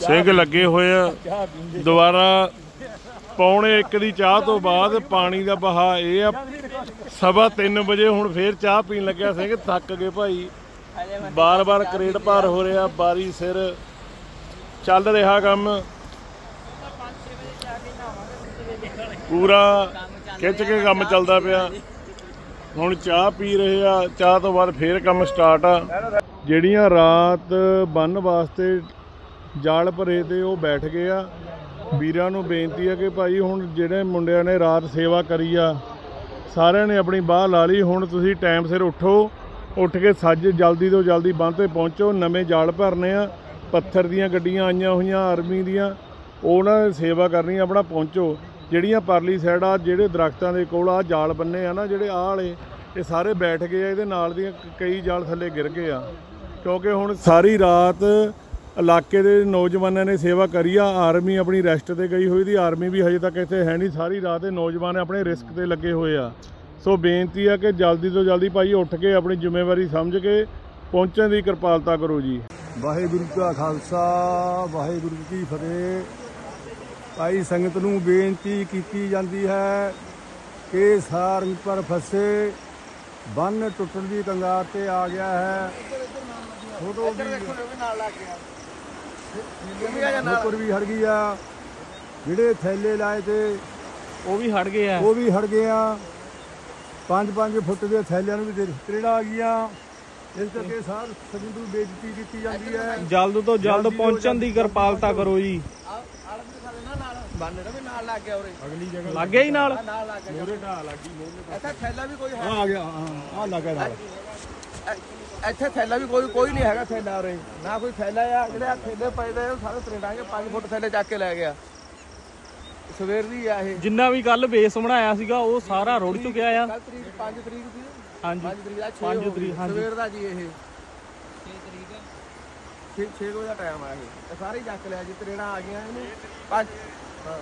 ਸਿੰਘ ਲੱਗੇ ਹੋਏ ਆ। ਦੁਬਾਰਾ ਪੌਣੇ 1 ਦੀ ਚਾਹ ਤੋਂ ਬਾਅਦ ਪਾਣੀ ਦਾ ਬਹਾ ਇਹ ਆ। ਸਵਾ 3 ਵਜੇ ਹੁਣ ਫੇਰ ਚਾਹ ਪੀਣ ਲੱਗਿਆ ਸਿੰਘ। ਥੱਕ ਗਏ ਭਾਈ। ਬਾਰ-ਬਾਰ ਕਰੇਟ ਭਾਰ ਹੋ ਰਿਹਾ ਬਾਰੀ ਸਿਰ ਚੱਲ ਰਿਹਾ ਕੰਮ। ਪੂਰਾ ਖਿੱਚ ਕੇ ਕੰਮ ਚੱਲਦਾ ਪਿਆ। ਹੁਣ ਚਾਹ ਪੀ ਰਹੇ ਆ। ਚਾਹ ਤੋਂ ਬਾਅਦ ਫੇਰ ਕੰਮ ਸਟਾਰਟ ਆ। ਜਿਹੜੀਆਂ ਰਾਤ ਬੰਨ ਵਾਸਤੇ ਜਾਲ ਭਰੇ ਤੇ ਉਹ ਬੈਠ ਗਏ ਆ। ਵੀਰਾਂ ਨੂੰ ਬੇਨਤੀ ਆ ਕਿ ਭਾਈ ਹੁਣ ਜਿਹੜੇ ਮੁੰਡਿਆਂ ਨੇ ਰਾਤ ਸੇਵਾ ਕਰੀ ਆ ਸਾਰਿਆਂ ਨੇ ਆਪਣੀ ਬਾਹ ਲਾ ਲਈ। ਹੁਣ ਤੁਸੀਂ ਟਾਈਮ ਸਿਰ ਉੱਠੋ ਉੱਠ ਕੇ ਸੱਜ ਜਲਦੀ ਤੋਂ ਜਲਦੀ ਬੰਦ ਤੇ ਪਹੁੰਚੋ। ਨਵੇਂ ਜਾਲ ਭਰਨੇ ਆ ਪੱਥਰ ਦੀਆਂ ਗੱਡੀਆਂ ਆਈਆਂ ਹੋਈਆਂ ਆਰਮੀ ਦੀਆਂ। ਉਹਨਾਂ ਨੇ ਸੇਵਾ ਕਰਨੀ ਆ, ਆਪਣਾ ਪਹੁੰਚੋ। ਜਿਹੜੀਆਂ ਪਰਲੀ ਸਾਈਡ ਆ ਜਿਹੜੇ ਦਰਖਤਾਂ ਦੇ ਕੋਲ ਆ ਜਾਲ ਬੰਨੇ ਆ ਨਾ ਜਿਹੜੇ ਆਹ ਵਾਲੇ ਇਹ ਸਾਰੇ ਬੈਠ ਗਏ ਆ। ਇਹਦੇ ਨਾਲ ਦੀਆਂ ਕਈ ਜਾਲ ਥੱਲੇ ਗਿਰ ਗਏ ਆ। ਕਿਉਂਕਿ ਹੁਣ ਸਾਰੀ ਰਾਤ ਇਲਾਕੇ ਦੇ ਨੌਜਵਾਨਾਂ ਨੇ ਸੇਵਾ ਕਰੀ ਆ ਆਰਮੀ ਆਪਣੀ ਰੈਸਟ ਤੇ ਗਈ ਹੋਈ ਦੀ ਆਰਮੀ ਵੀ ਹਜੇ ਤੱਕ ਇੱਥੇ ਹੈ ਨਹੀਂ ਸਾਰੀ ਰਾਤ ਇਹ ਨੌਜਵਾਨ ਆਪਣੇ ਰਿਸਕ ਤੇ ਲੱਗੇ ਹੋਏ ਆ। ਸੋ ਬੇਨਤੀ ਆ ਕਿ ਜਲਦੀ ਤੋਂ ਜਲਦੀ ਭਾਈ ਉੱਠ ਕੇ ਆਪਣੀ ਜ਼ਿੰਮੇਵਾਰੀ ਸਮਝ ਕੇ ਪਹੁੰਚਣ ਦੀ ਕਿਰਪਾਲਤਾ ਕਰੋ ਜੀ। ਵਾਹਿਗੁਰੂ ਕਾ ਖਾਲਸਾ ਵਾਹਿਗੁਰੂ ਜੀ ਕੀ ਫਤਿਹ। ਭਾਈ ਸੰਗਤ ਨੂੰ ਬੇਨਤੀ ਕੀਤੀ ਜਾਂਦੀ ਹੈ ਕਿ ਸਾਰੰਗ ਪਰ ਫਸੇ ਬੰਨ ਟੁੱਟਣ ਦੀ ਕੰਗਾਰ ਤੇ ਆ ਗਿਆ ਹੈ। ਫੋਟੋ ਵੀ ਨੁੱਕਰ ਵੀ ਹਟ ਗਈ ਆ। ਜਿਹੜੇ ਥੈਲੇ ਲਾਏ ਤੇ ਉਹ ਵੀ ਹਟ ਗਏ ਆ। ਉਹ ਵੀ ਹਟ ਗਏ ਆ। 5-5 ਫੁੱਟ ਦੇ ਥੈਲਿਆਂ ਨੂੰ ਵੀ ਤਰੇੜਾ ਆ ਗਈਆਂ। ਇਸ ਕਰਕੇ ਸਾਰ ਨੂੰ ਬੇਨਤੀ ਕੀਤੀ ਜਾਂਦੀ ਹੈ। ਜਲਦ ਤੋਂ ਜਲਦ ਪਹੁੰਚਣ ਦੀ ਕਿਰਪਾਲਤਾ ਕਰੋ ਜੀ। ਲੱਗ ਗਿਆ ਉਰੇ। ਲੱਗ ਗਿਆ ਹੀ ਨਾਲ? ਨਾਲ ਲੱਗ ਗਿਆ। ਮੋਰੇ ਢਾ ਲੱਗੀ ਮੋਰੇ ਇੱਥੇ ਥੈਲਾ ਵੀ ਕੋਈ ਹੈ ਆ ਗਿਆ ਆ ਲੱਗਾ ਨਾਲ। ਇੱਥੇ ਥੈਲਾ ਵੀ ਕੋਈ ਕੋਈ ਨਹੀਂ ਹੈਗਾ ਥੈਲਾ ਉਰੇ। ਨਾ ਕੋਈ ਥੈਲਾ ਆ ਜਿਹੜੇ ਆ ਥੈਲੇ ਪਏ ਦੇ ਉਹ ਸਾਰੇ ਤਰੇੜਾਂਗੇ 5 ਫੁੱਟ ਥੈਲੇ ਚੱਕ ਕੇ ਲੈ ਗਿਆ। ਸਵੇਰ ਦੀ ਆ ਇਹ। ਜਿੰਨਾ ਵੀ ਕੱਲ ਬੇਸ ਬਣਾਇਆ ਸੀਗਾ ਉਹ ਸਾਰਾ ਰੁੜ ਚੁੱਕਿਆ ਆ। ਕੱਲ ਤਰੀਕ 5 ਤਰੀਕ ਦੀ ਹਾਂਜੀ। 5 ਤਰੀਕ ਦਾ 6 ਪੰਜ ਤਰੀਕ, ਹਾਂਜੀ। ਸਵੇਰ ਦਾ ਜੀ ਇਹ। 6 ਤਰੀਕ 6 6 ਵਜੇ ਦਾ ਟਾਈਮ ਆ ਇਹ। ਸਾਰੇ ਚੱਕ ਲਿਆ ਜੀ ਤਰੇੜਾਂ ਆ ਗਈਆਂ ਇਹਨੂੰ। ਪੰਜ ਹਾਂ।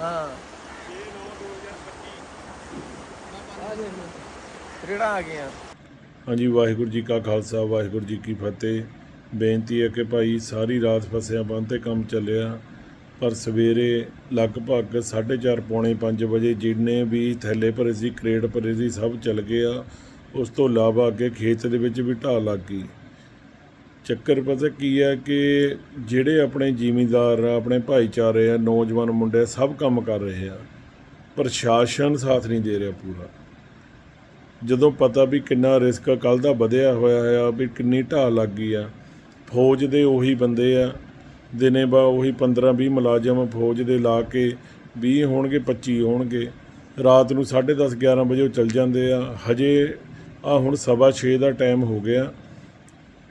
ਹਾਂ। ਆ ਦੇਖ ਲਓ ਤਰੇੜਾਂ ਆ? ਹਾਂਜੀ ਵਾਹਿਗੁਰੂ ਜੀ ਕਾ ਖਾਲਸਾ ਵਾਹਿਗੁਰੂ ਜੀ ਕੀ ਫਤਿਹ। ਬੇਨਤੀ ਹੈ ਕਿ ਭਾਈ ਸਾਰੀ ਰਾਤ ਫਸਿਆ ਬੰਨ ਤੇ ਕੰਮ ਚੱਲਿਆ ਪਰ ਸਵੇਰੇ ਲਗਭਗ 4:30 ਪੌਣੇ 5 ਵਜੇ ਜਿੰਨੇ ਵੀ ਥੈਲੇ ਭਰੇ ਸੀ ਕ੍ਰੇਟ ਭਰੇ ਸੀ ਸਭ ਚੱਲ ਗਏ ਆ। ਉਸ ਤੋਂ ਇਲਾਵਾ ਅੱਗੇ ਖੇਤ ਦੇ ਵਿੱਚ ਵੀ ਢਾਹ ਲੱਗ ਗਈ। ਚੱਕਰ ਪਤਾ ਕੀ ਹੈ ਕਿ ਜਿਹੜੇ ਆਪਣੇ ਜ਼ਿਮੀਂਦਾਰ ਆ ਆਪਣੇ ਭਾਈਚਾਰੇ ਆ ਨੌਜਵਾਨ ਮੁੰਡੇ ਆ, ਸਭ ਕੰਮ ਕਰ ਰਹੇ ਆ। ਪ੍ਰਸ਼ਾਸਨ ਸਾਥ ਨਹੀਂ ਦੇ ਰਿਹਾ ਪੂਰਾ। ਜਦੋਂ ਪਤਾ ਵੀ ਕਿੰਨਾ ਰਿਸਕ ਕੱਲ ਦਾ ਵਧਿਆ ਹੋਇਆ ਆ, ਵੀ ਕਿੰਨੀ ਢਾਹ ਲੱਗ ਗਈ ਆ, ਫੌਜ ਦੇ ਉਹੀ ਬੰਦੇ ਆ, ਦਿਨੇ ਬਾ ਉਹੀ 15 20 ਮੁਲਾਜ਼ਮ ਫੌਜ ਦੇ ਲਾ ਕੇ 20 ਹੋਣਗੇ 25 ਹੋਣਗੇ, ਰਾਤ ਨੂੰ 10:30 11 ਵਜੇ ਉਹ ਚਲ ਜਾਂਦੇ ਆ, ਹਜੇ ਆ ਹੁਣ ਸਵਾ 6 ਦਾ ਟਾਈਮ ਹੋ ਗਿਆ,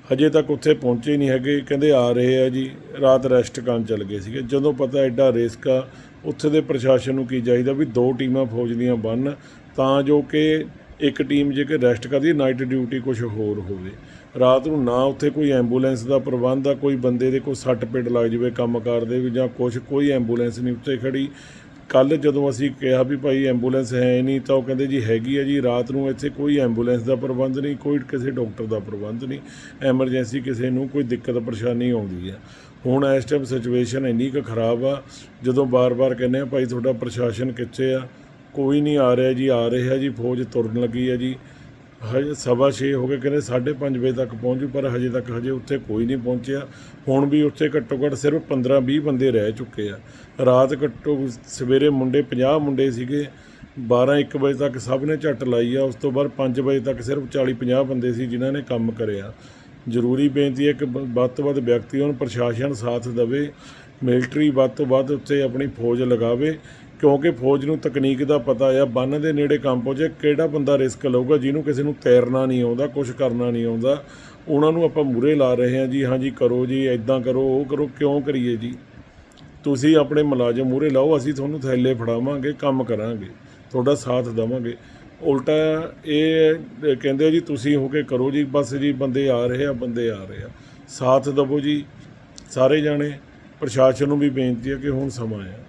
ਹਜੇ ਤੱਕ ਉੱਥੇ ਪਹੁੰਚੇ ਨਹੀਂ ਹੈਗੇ, ਕਹਿੰਦੇ ਆ ਰਹੇ ਆ ਜੀ, ਰਾਤ ਰੈਸਟ ਕਰਨ ਚੱਲ ਗਏ ਸੀਗੇ, ਜਦੋਂ ਪਤਾ ਐਡਾ ਰਿਸਕ ਆ, ਉੱਥੇ ਦੇ ਪ੍ਰਸ਼ਾਸਨ ਨੂੰ ਕੀ ਚਾਹੀਦਾ ਵੀ ਦੋ ਟੀਮਾਂ ਫੌਜ ਦੀਆਂ ਬਣਨ, ਤਾਂ ਜੋ ਕਿ ਇੱਕ ਟੀਮ ਜੇਕਰ ਰੈਸਟ ਕਰਦੀ, ਨਾਈਟ ਡਿਊਟੀ ਕੁਝ ਹੋਰ ਹੋਵੇ। ਰਾਤ ਨੂੰ ਨਾ ਉੱਥੇ ਕੋਈ ਐਂਬੂਲੈਂਸ ਦਾ ਪ੍ਰਬੰਧ ਆ, ਕੋਈ ਬੰਦੇ ਦੇ ਕੋਈ ਸੱਟ ਪੇਟ ਲੱਗ ਜਾਵੇ ਕੰਮ ਕਰਦੇ ਵੀ ਜਾਂ ਕੁਝ ਕੋਈ ਐਂਬੂਲੈਂਸ ਨਹੀਂ ਉੱਥੇ ਖੜੀ। ਕੱਲ ਜਦੋਂ ਅਸੀਂ ਕਿਹਾ ਵੀ ਭਾਈ ਐਂਬੂਲੈਂਸ ਹੈ ਨਹੀਂ, ਤਾਂ ਉਹ ਕਹਿੰਦੇ ਜੀ ਹੈਗੀ ਹੈ ਜੀ, ਰਾਤ ਨੂੰ ਇੱਥੇ ਕੋਈ ਐਂਬੂਲੈਂਸ ਦਾ ਪ੍ਰਬੰਧ ਨਹੀਂ, ਕੋਈ ਕਿਸੇ ਡਾਕਟਰ ਦਾ ਪ੍ਰਬੰਧ ਨਹੀਂ, ਐਮਰਜੈਂਸੀ ਕਿਸੇ ਨੂੰ ਕੋਈ ਦਿੱਕਤ ਪਰੇਸ਼ਾਨੀ ਆਉਂਦੀ ਹੈ ਹੁਣ ਇਸ ਟਾਈਮ ਸਿਚੁਏਸ਼ਨ ਇੰਨੀ ਕੁ ਖਰਾਬ ਆ, ਜਦੋਂ ਬਾਰ-ਬਾਰ ਕਹਿੰਦੇ ਆ ਭਾਈ ਤੁਹਾਡਾ ਪ੍ਰਸ਼ਾਸਨ ਕਿੱਥੇ ਆ ਕੋਈ ਨਹੀਂ ਆ ਰਿਹਾ ਜੀ, ਆ ਰਿਹਾ ਜੀ, ਫੌਜ ਤੁਰਨ ਲੱਗੀ ਹੈ ਜੀ। ਹਜੇ ਸਵਾ ਛੇ ਹੋ ਗਏ, ਕਹਿੰਦੇ 5:30 ਵਜੇ ਤੱਕ ਪਹੁੰਚੂ, ਪਰ ਹਜੇ ਤੱਕ ਹਜੇ ਉੱਥੇ ਕੋਈ ਨਹੀਂ ਪਹੁੰਚਿਆ। ਹੁਣ ਵੀ ਉੱਥੇ ਘੱਟੋ ਘੱਟ ਸਿਰਫ 15-20 ਬੰਦੇ ਰਹਿ ਚੁੱਕੇ ਆ। ਰਾਤ ਘੱਟੋ ਸਵੇਰੇ ਮੁੰਡੇ 50 ਮੁੰਡੇ ਸੀਗੇ। 12-1 ਵਜੇ ਤੱਕ ਸਭ ਨੇ ਝੱਟ ਲਾਈ ਆ। ਉਸ ਤੋਂ ਬਾਅਦ 5 ਵਜੇ ਤੱਕ ਸਿਰਫ 40-50 ਬੰਦੇ ਸੀ ਜਿਨ੍ਹਾਂ ਨੇ ਕੰਮ ਕਰਿਆ। ਜ਼ਰੂਰੀ ਬੇਨਤੀ ਹੈ ਕਿ ਬ- ਵੱਧ ਤੋਂ ਵੱਧ ਵਿਅਕਤੀ ਨੂੰ ਪ੍ਰਸ਼ਾਸਨ ਸਾਥ ਦੇਵੇ, ਮਿਲਟਰੀ ਵੱਧ ਤੋਂ ਵੱਧ ਉੱਤੇ ਆਪਣੀ ਫੌਜ ਲਗਾਵੇ। ਕਿਉਂਕਿ ਫੌਜ ਨੂੰ ਤਕਨੀਕ ਦਾ ਪਤਾ ਆ, ਬੰਨ ਦੇ ਨੇੜੇ ਕੰਮ ਪਹੁੰਚੇ ਕਿਹੜਾ ਬੰਦਾ ਰਿਸਕ ਲਊਗਾ, ਜਿਹਨੂੰ ਕਿਸੇ ਨੂੰ ਤੈਰਨਾ ਨਹੀਂ ਆਉਂਦਾ ਕੁਝ ਕਰਨਾ ਨਹੀਂ ਆਉਂਦਾ। ਉਹਨਾਂ ਨੂੰ ਆਪਾਂ ਮੂਰੇ ਲਾ ਰਹੇ ਹਾਂ ਜੀ ਹਾਂਜੀ ਕਰੋ ਜੀ ਐਦਾਂ ਕਰੋ, ਉਹ ਕਰੋ, ਕਿਉਂ ਕਰੀਏ ਜੀ? ਤੁਸੀਂ ਆਪਣੇ ਮੁਲਾਜ਼ਮ ਮੂਰੇ ਲਾਓ, ਅਸੀਂ ਤੁਹਾਨੂੰ ਥੈਲੇ ਫੜਾਵਾਂਗੇ, ਕੰਮ ਕਰਾਂਗੇ, ਤੁਹਾਡਾ ਸਾਥ ਦੇਵਾਂਗੇ। ਉਲਟਾ ਇਹ ਕਹਿੰਦੇ ਜੀ, ਤੁਸੀਂ ਹੋ ਕੇ ਕਰੋ ਜੀ, ਬਸ ਜੀ, ਬੰਦੇ ਆ ਰਹੇ ਆ, ਬੰਦੇ ਆ ਰਹੇ ਆ। ਸਾਥ ਦਵੋ ਜੀ, ਸਾਰੇ ਜਾਣੇ। ਪ੍ਰਸ਼ਾਸਨ ਨੂੰ ਵੀ ਬੇਨਤੀ ਹੈ ਕਿ ਹੁਣ ਸਮਾਂ ਆ।